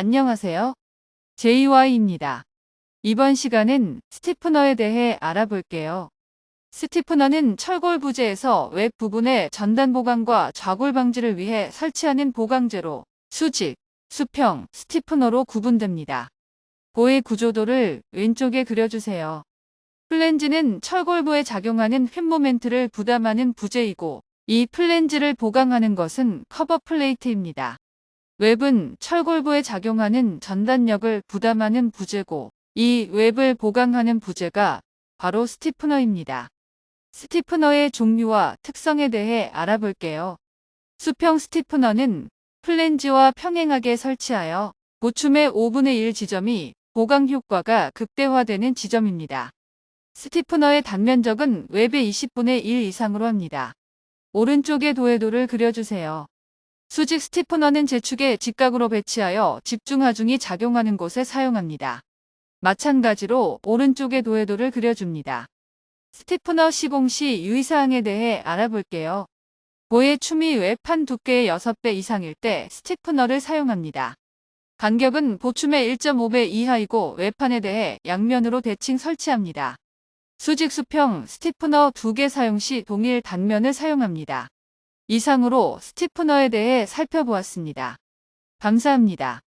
안녕하세요. JY입니다. 이번 시간은 스티프너에 대해 알아볼게요. 스티프너는 철골 부재에서 웹 부분의 전단 보강과 좌골 방지를 위해 설치하는 보강재로 수직, 수평, 스티프너로 구분됩니다. 보의 구조도를 왼쪽에 그려주세요. 플랜지는 철골부에 작용하는 휜모멘트를 부담하는 부재이고 이 플랜지를 보강하는 것은 커버 플레이트입니다. 웹은 철골부에 작용하는 전단력을 부담하는 부재고 이 웹을 보강하는 부재가 바로 스티프너입니다. 스티프너의 종류와 특성에 대해 알아볼게요. 수평 스티프너는 플랜지와 평행하게 설치하여 보춤의 5분의 1 지점이 보강 효과가 극대화되는 지점입니다. 스티프너의 단면적은 웹의 20분의 1 이상으로 합니다. 오른쪽의 도해도를 그려주세요. 수직 스티프너는 재축에 직각으로 배치하여 집중하중이 작용하는 곳에 사용합니다. 마찬가지로 오른쪽의 도해도를 그려줍니다. 스티프너 시공 시 유의사항에 대해 알아볼게요. 보의 춤이 웹판 두께의 6배 이상일 때 스티프너를 사용합니다. 간격은 보춤의 1.5배 이하이고 웹판에 대해 양면으로 대칭 설치합니다. 수직 수평 스티프너 2개 사용 시 동일 단면을 사용합니다. 이상으로 스티프너에 대해 살펴보았습니다. 감사합니다.